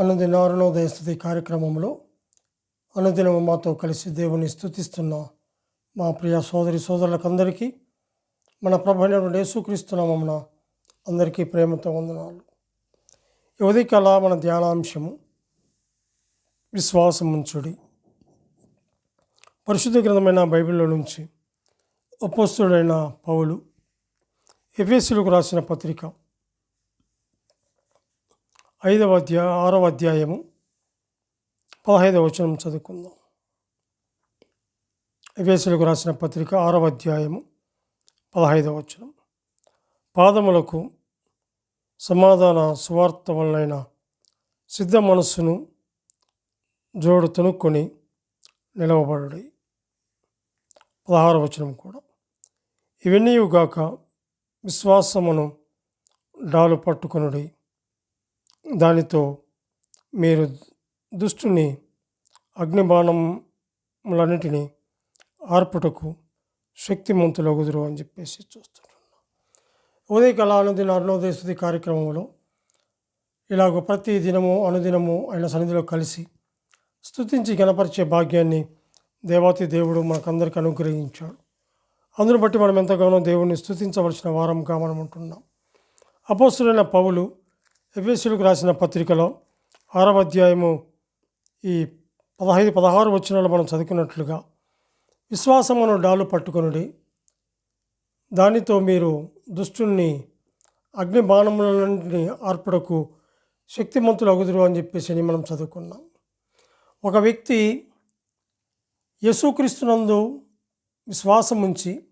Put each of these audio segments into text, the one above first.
అనుదిన అరుణోదయ స్థుతి కార్యక్రమంలో అనుదినము మాతో కలిసి దేవుని స్థుతిస్తున్న మా ప్రియ సోదరి సోదరులకందరికీ మన ప్రభు అయినటువంటి యేసుక్రీస్తునామమున అందరికీ ప్రేమతో వందనాలు. ఈ ఉదయకాల మన ధ్యానాంశము విశ్వాసం ఉంచుడి పరిశుద్ధ గ్రంథమైన బైబిల్లో నుంచి ఉపస్థుడైన పౌలు ఎఫ్ఎస్సీలకు రాసిన పత్రిక ఐదవ అధ్యాయ ఆరవ అధ్యాయము పదహైదవ వచనం చదువుకుందాం. ఎఫ్ఎస్సీలకు రాసిన పత్రిక ఆరవ అధ్యాయము పదహైదవ వచనం పాదములకు సమాధాన సువార్త సిద్ధ మనస్సును జోడు తనుక్కొని నిలవబడి పదహార వచనం కూడా ఇవన్నీయుగాక విశ్వాసమును డాలు పట్టుకొనుడి. దానితో మీరు దుష్టుని అగ్నిబాణములన్నిటినీ ఆర్పుటకు శక్తిమంతులగుదురు అని చెప్పేసి చూస్తుంటున్నాను ఉదయకాల అనుదిన అరుణోదయ స్థుతి కార్యక్రమంలో ఇలాగ ప్రతి దినము అనుదినము ఆయన సన్నిధిలో కలిసి స్థుతించి గణపరిచే భాగ్యాన్ని దేవాతి దేవుడు మనకందరికి అనుగ్రహించాడు. అందును బట్టి మనం ఎంతగానో దేవుణ్ణి స్థుతించవలసిన వారంగా మనం ఉంటున్నాం. అపోస్తులైన పౌలు ఎఫ్ఎస్సీలకు రాసిన పత్రికలో ఆరవ అధ్యాయము ఈ పదహైదు పదహారు వచనాలు మనం చదువుకున్నట్లుగా విశ్వాసమును డాలు పట్టుకొనుడి. దానితో మీరు దుష్టుణ్ణి అగ్ని బాణములన్నింటినీ ఆర్పుడకు శక్తిమంతులు అగుదురు అని చెప్పేసి అని మనం చదువుకున్నాం. ఒక వ్యక్తి యేసుక్రీస్తునందు విశ్వాసం ఉంచి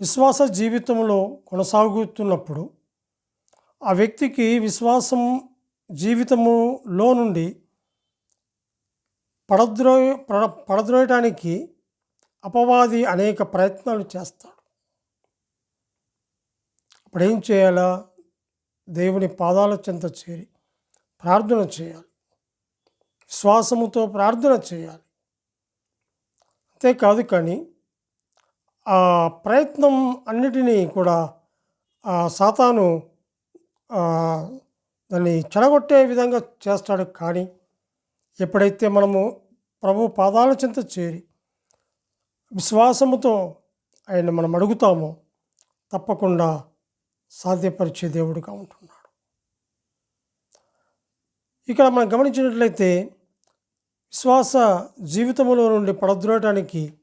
విశ్వాస జీవితంలో కొనసాగుతున్నప్పుడు ఆ వ్యక్తికి విశ్వాసం జీవితములో నుండి పడద్రో పడద్రోయటానికి అపవాది అనేక ప్రయత్నాలు చేస్తాడు. అప్పుడు ఏం చేయాలా? దేవుని పాదాల చెంత చేరి ప్రార్థన చేయాలి. విశ్వాసముతో ప్రార్థన చేయాలి. అంతేకాదు కానీ ఆ ప్రయత్నం అన్నిటినీ కూడా ఆ సాతాను దాన్ని చెడగొట్టే విధంగా చేస్తాడు. కానీ ఎప్పుడైతే మనము ప్రభు పాదాల చింత చేరి విశ్వాసముతో ఆయన మనం అడుగుతామో తప్పకుండా సాధ్యపరిచే దేవుడుగా ఉంటున్నాడు. ఇక్కడ మనం గమనించినట్లయితే విశ్వాస జీవితంలో నుండి పడద్రోయడానికి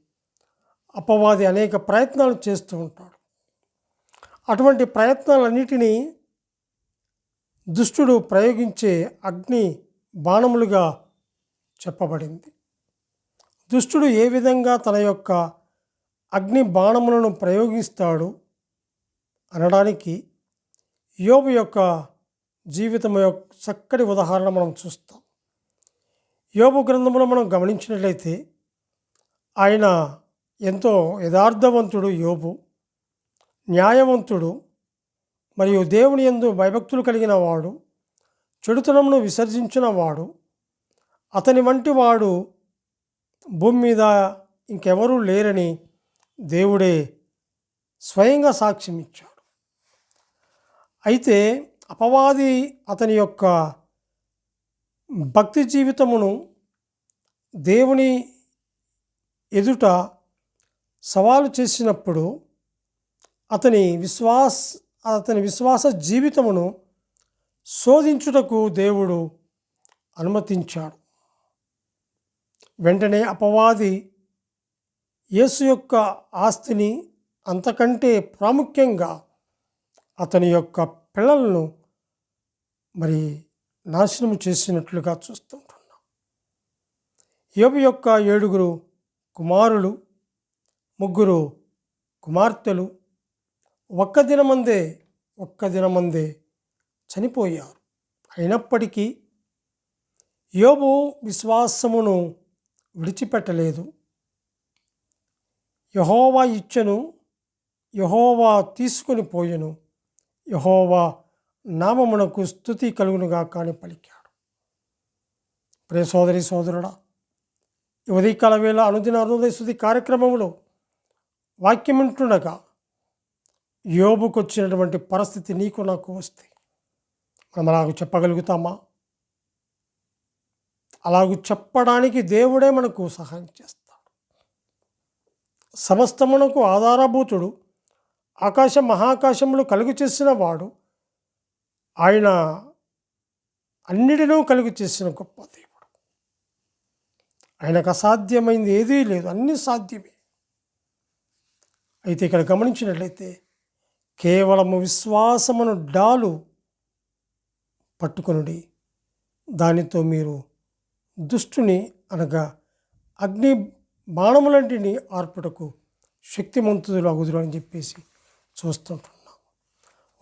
అపవాది అనేక ప్రయత్నాలు చేస్తూ ఉంటాడు. అటువంటి ప్రయత్నాలన్నిటినీ దుష్టుడు ప్రయోగించే అగ్ని బాణములుగా చెప్పబడింది. దుష్టుడు ఏ విధంగా తన యొక్క అగ్ని బాణములను ప్రయోగిస్తాడు అనడానికి యోబు యొక్క జీవితం యొక్క చక్కటి ఉదాహరణ మనం చూస్తాం. యోబు గ్రంథంలో మనం గమనించినట్లయితే ఆయన ఎంతో యథార్థవంతుడు యోబు న్యాయవంతుడు మరియు దేవుని ఎందు భయభక్తులు కలిగిన వాడు చెడుతనమును విసర్జించిన వాడు అతని వంటి వాడు భూమి మీద ఇంకెవరూ లేరని దేవుడే స్వయంగా సాక్ష్యం ఇచ్చాడు. అయితే అపవాది అతని యొక్క భక్తి జీవితమును దేవుని ఎదుట సవాలు చేసినప్పుడు అతని విశ్వాస అతని విశ్వాస జీవితమును శోధించుటకు దేవుడు అనుమతించాడు. వెంటనే అపవాది యేసు యొక్క ఆస్తిని అంతకంటే ప్రాముఖ్యంగా అతని యొక్క పిల్లలను మరి నాశనం చేసినట్లుగా చూస్తుంటున్నాం. యోబు యొక్క ఏడుగురు కుమారులు ముగ్గురు కుమార్తెలు ఒక్క దినమందే ఒక్క దినమందే చనిపోయారు. అయినప్పటికీ యోబు విశ్వాసమును విడిచిపెట్టలేదు. యహోవా ఇచ్చను యహోవా తీసుకొని పోయెను యహోవా నామమునకు స్థుతి కలుగునుగా కాని పలికాడు. ప్రే సోదరి సోదరుడా ఉదయకాల వేళ అనుదిన అరుణోదయ స్థుతి కార్యక్రమంలో వాక్యం వింటుండగా యోబుకు వచ్చినటువంటి పరిస్థితి నీకు నాకు వస్తే మనం అలాగ చెప్పగలుగుతామా? అలాగూ చెప్పడానికి దేవుడే మనకు సహాయం చేస్తాడు. సమస్తమునకు ఆధారభూతుడు ఆకాశ మహాకాశములు కలుగు చేసిన వాడు ఆయన అన్నిటినూ కలుగు చేసిన గొప్ప దేవుడు. ఆయనకు అసాధ్యమైంది ఏదీ లేదు అన్నీ సాధ్యమే. అయితే ఇక్కడ గమనించినట్లయితే కేవలము విశ్వాసమును డాలు పట్టుకొనుడి. దానితో మీరు దుష్టుని అనగా అగ్ని బాణములంటిని ఆర్పుటకు శక్తిమంతులు అగుదురు అని చెప్పేసి చూస్తుంటున్నాం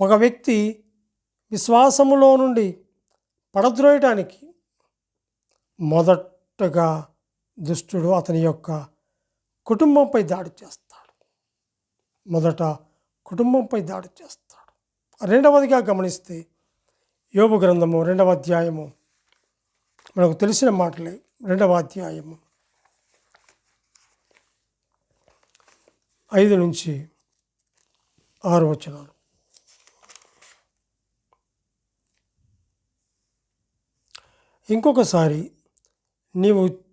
ఒక వ్యక్తి విశ్వాసములో నుండి పడద్రోయటానికి మొదటగా దుష్టుడు అతని యొక్క కుటుంబంపై దాడి చేస్తాడు. మొదట కుటుంబంపై దాడి చేస్తాడు. రెండవదిగా గమనిస్తే యోగు గ్రంథము రెండవ అధ్యాయము. మనకు తెలిసిన మాటలే రెండవ అధ్యాయము. ఐదు నుంచి ఆరు వచనాలు. ఇంకొకసారి నీవు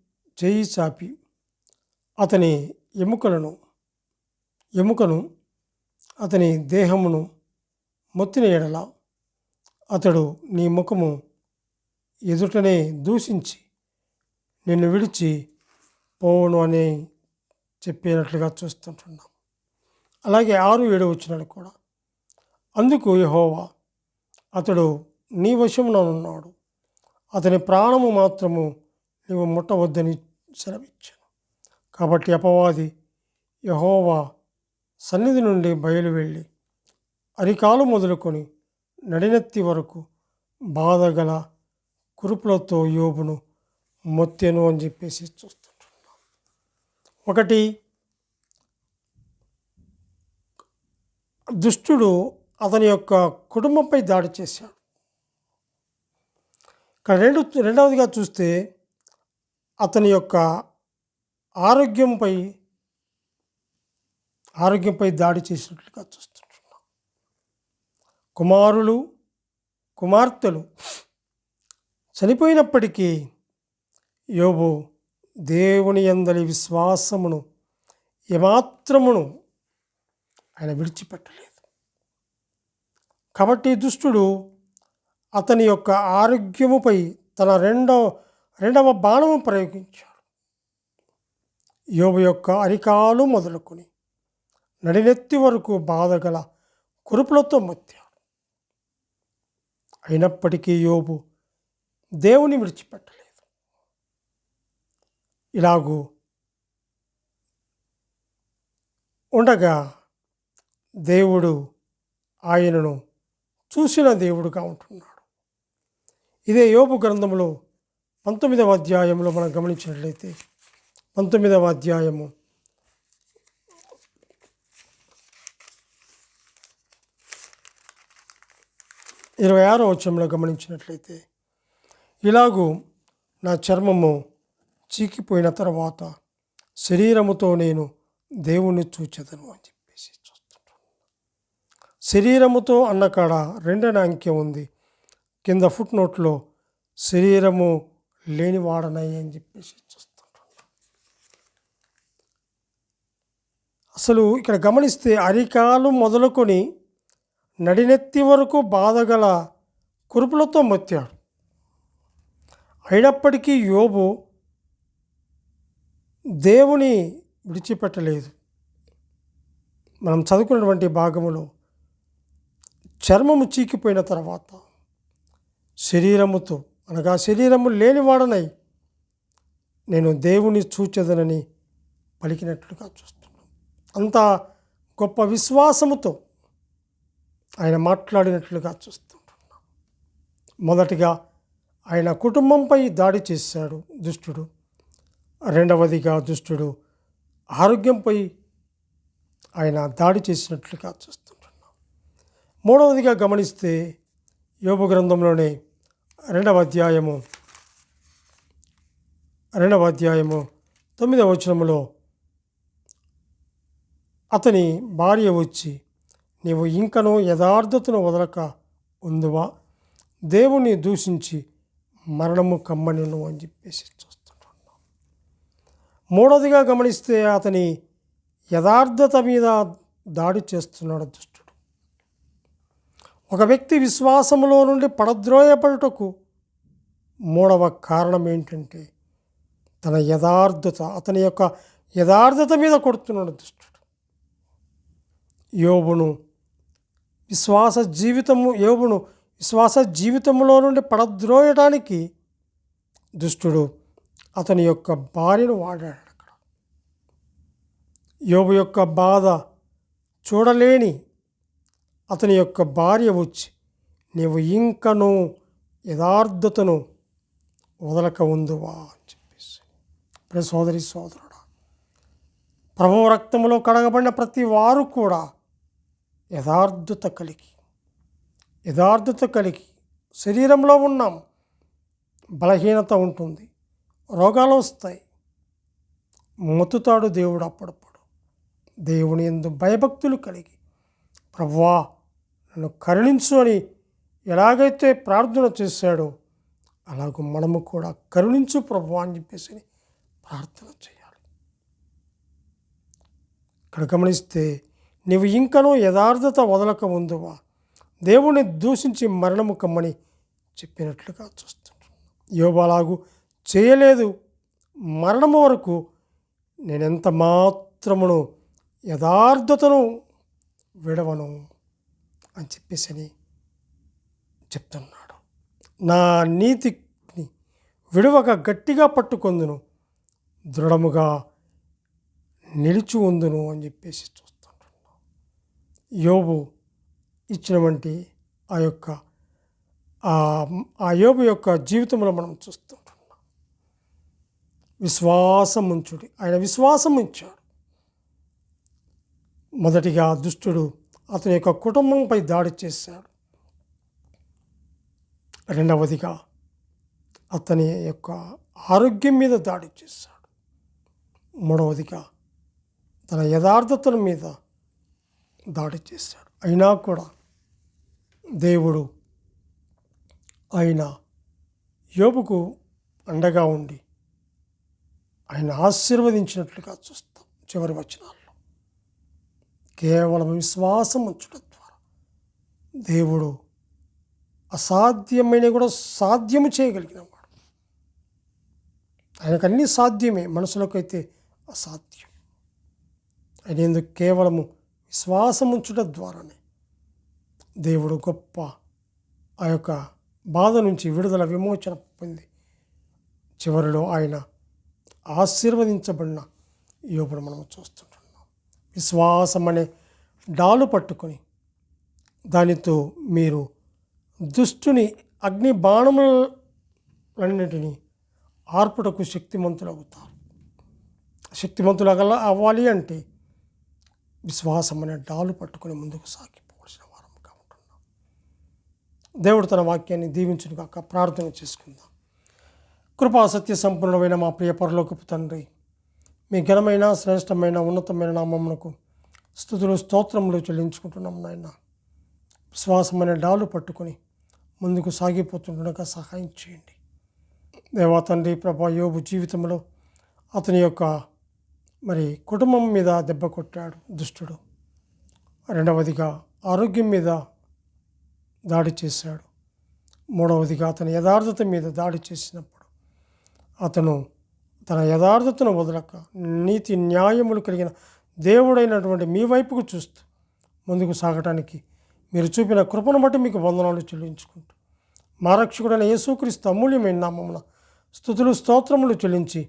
చేయి చాపి అతని ఎముకలను ఎముకను అతని దేహమును మొత్తిన ఎడల అతడు నీ ముఖము ఎదుటనే దూషించి నిన్ను విడిచి పోవును అని చెప్పినట్లుగా చూస్తుంటున్నాం. అలాగే ఆరు ఏడు వచ్చినాడు కూడా. అందుకు యహోవా అతడు నీ వశమున ఉన్నాడు. అతని ప్రాణము మాత్రము నీవు ముట్టవద్దని సెలవిచ్చాను. కాబట్టి అపవాది యహోవా సన్నిధి నుండి బయలు వెళ్ళి అరికాలు మొదలుకొని నడినెత్తి వరకు బాధగల కురుపులతో యోబును మొత్తెను అని చెప్పేసి చూస్తుంటున్నాం. ఒకటి దుష్టుడు అతని యొక్క కుటుంబంపై దాడి చేశాడు. ఇక్కడ రెండు రెండవదిగా చూస్తే అతని యొక్క ఆరోగ్యంపై ఆరోగ్యంపై దాడి చేసినట్లుగా చూస్తుంటున్నాం. కుమారులు కుమార్తెలు చనిపోయినప్పటికీ యోబు దేవుని అందరి విశ్వాసమును ఏమాత్రమును ఆయన విడిచిపెట్టలేదు. కాబట్టి దుష్టుడు అతని యొక్క ఆరోగ్యముపై తన రెండవ రెండవ బాణము ప్రయోగించాడు. యోబు యొక్క అరికాలు మొదలుకొని నడినెత్తి వరకు బాధగల కురుపులతో మొత్తాడు అయినప్పటికీ యోబు దేవుని విడిచిపెట్టలేదు. ఇలాగూ ఉండగా దేవుడు ఆయనను చూసిన దేవుడుగా ఉంటున్నాడు. ఇదే యోబు గ్రంథంలో పంతొమ్మిదవ అధ్యాయంలో మనం గమనించినట్లయితే పంతొమ్మిదవ అధ్యాయము ఇరవై ఆరో వచ్చంలో గమనించినట్లయితే ఇలాగూ నా చర్మము చీకిపోయిన తర్వాత శరీరముతో నేను దేవుణ్ణి చూచెదను అని చెప్పేసి చూస్తుంటాను శరీరముతో అన్నకాడ రెండన అంకె ఉంది. కింద ఫుట్ నోట్లో శరీరము లేని వాడనై అని చెప్పేసి చూస్తుంటాను అసలు ఇక్కడ గమనిస్తే అరికాలు మొదలుకొని నడినెత్తి వరకు బాధగల కురుపులతో మొత్తాడు. అయినప్పటికీ యోబు దేవుని విడిచిపెట్టలేదు. మనం చదువుకున్నటువంటి భాగములో చర్మము చీకిపోయిన తర్వాత శరీరముతో అనగా శరీరము లేనివాడనై నేను దేవుని చూచెదనని పలికినట్లుగా చూస్తున్నాను అంత గొప్ప విశ్వాసముతో ఆయన మాట్లాడినట్లుగా చూస్తుంటున్నాం. మొదటిగా ఆయన కుటుంబంపై దాడి చేశాడు దుష్టుడు. రెండవదిగా దుష్టుడు ఆరోగ్యంపై ఆయన దాడి చేసినట్లుగా చూస్తుంటున్నాం. మూడవదిగా గమనిస్తే యోగ గ్రంథంలోనే రెండవ అధ్యాయము రెండవ అధ్యాయము తొమ్మిదవ వచనములో అతని భార్య వచ్చి నీవు ఇంకనూ యథార్థతను వదలక ఉందువా దేవుణ్ణి దూషించి మరణము కమ్మనిను అని చెప్పేసి చూస్తుంటున్నాం. మూడవదిగా గమనిస్తే అతని యథార్థత మీద దాడి చేస్తున్నాడు దుష్టుడు. ఒక వ్యక్తి విశ్వాసములో నుండి పడద్రోయపడుటకు మూడవ కారణం ఏంటంటే తన యథార్థత అతని యొక్క యథార్థత మీద కొడుతున్నాడు దుష్టుడు. యోబును విశ్వాస జీవితము యోగును విశ్వాస జీవితంలో నుండి పడద్రోయడానికి దుష్టుడు అతని యొక్క భార్యను వాడాడు అక్కడ. యోబు యొక్క బాధ చూడలేని అతని యొక్క భార్య వచ్చి నీవు ఇంకను యథార్థతను వదలక ఉందువా అని చెప్పేసి. ప్రియ సోదరి సోదరుడా ప్రభు రక్తంలో కడగబడిన ప్రతి వారు కూడా యథార్థత కలిగి యథార్థత కలిగి శరీరంలో ఉన్నాం. బలహీనత ఉంటుంది రోగాలు వస్తాయి. మొత్తుతాడు దేవుడు అప్పుడప్పుడు. దేవుని ఎందు భయభక్తులు కలిగి ప్రవ్వా నన్ను కరుణించు అని ఎలాగైతే ప్రార్థన చేశాడో అలాగూ మనము కూడా కరుణించు ప్రభు అని చెప్పేసి ప్రార్థన చేయాలి. ఇక్కడ గమనిస్తే నీవు ఇంకనూ యథార్థత వదలక ఉందువా దేవుణ్ణి దూషించి మరణము కమ్మని చెప్పినట్లుగా చూస్తున్నాను యోబాలాగు చేయలేదు. మరణము వరకు నేనెంత మాత్రమును యథార్థతను విడవను అని చెప్పేసి చెప్తున్నాడు. నా నీతిని విడవక గట్టిగా పట్టుకొందును దృఢముగా నిలిచి ఉందును అని చెప్పేసి చూస్తుంటున్నాం యోబు ఇచ్చినటువంటి ఆ యొక్క ఆ యోబు యొక్క జీవితంలో మనం చూస్తుంటున్నాం విశ్వాసం ఉంచుడి ఆయన విశ్వాసం ఉంచాడు మొదటిగా దుష్టుడు అతని యొక్క కుటుంబంపై దాడి చేశాడు. రెండవదిగా అతని యొక్క ఆరోగ్యం మీద దాడి చేశాడు. మూడవదిగా తన యథార్థతల మీద దాడి చేశాడు అయినా కూడా దేవుడు ఆయన యోబుకు అండగా ఉండి ఆయన ఆశీర్వదించినట్లుగా చూస్తాం చివరి వచనాల్లో. కేవలం విశ్వాసం ఉంచడం ద్వారా దేవుడు అసాధ్యమైన కూడా సాధ్యము చేయగలిగినవాడు ఆయనకు అన్నీ సాధ్యమే మనసులోకైతే అసాధ్యం. ఆయన ఎందుకు కేవలము విశ్వాసం ద్వారానే దేవుడు గొప్ప ఆ యొక్క బాధ నుంచి విడుదల విమోచన పొంది చివరిలో ఆయన ఆశీర్వదించబడిన యోగుడు మనం చూస్తుంటున్నాం. విశ్వాసం అనే డాలు పట్టుకొని దానితో మీరు దుష్టుని అగ్ని బాణములన్నిటినీ ఆర్పుటకు శక్తిమంతులు అవుతారు శక్తిమంతులు అవ్వాలి అంటే విశ్వాసం అనే డాలు పట్టుకొని ముందుకు సాగిపోవలసిన వారం ఉంటున్నాం. దేవుడు తన వాక్యాన్ని దీవించును కాక ప్రార్థన చేసుకుందాం. కృపా సత్య సంపూర్ణమైన మా ప్రియ పరలోకపు తండ్రి మీ ఘనమైన శ్రేష్టమైన ఉన్నతమైన నామమునకు స్థుతులు స్తోత్రములు చెల్లించుకుంటున్నాం నాయన. విశ్వాసమైన డాలు పట్టుకొని ముందుకు సాగిపోతుండగా సహాయం చేయండి. దేవా తండ్రి ప్రభా యోబు జీవితంలో అతని యొక్క మరి కుటుంబం మీద దెబ్బ కొట్టాడు దుష్టుడు. రెండవదిగా ఆరోగ్యం మీద దాడి చేశాడు. మూడవదిగా అతని యథార్థత మీద దాడి చేసినప్పుడు అతను తన యథార్థతను వదలక నీతి న్యాయములు కలిగిన దేవుడైనటువంటి మీ వైపుకు చూస్తూ ముందుకు సాగటానికి మీరు చూపిన కృపను బట్టి మీకు వందనాలు చెల్లించుకుంటూ. మా రక్షకుడైన యేసుక్రీస్తు అమూల్యమైన నామమున స్థుతులు స్తోత్రములు చెల్లించి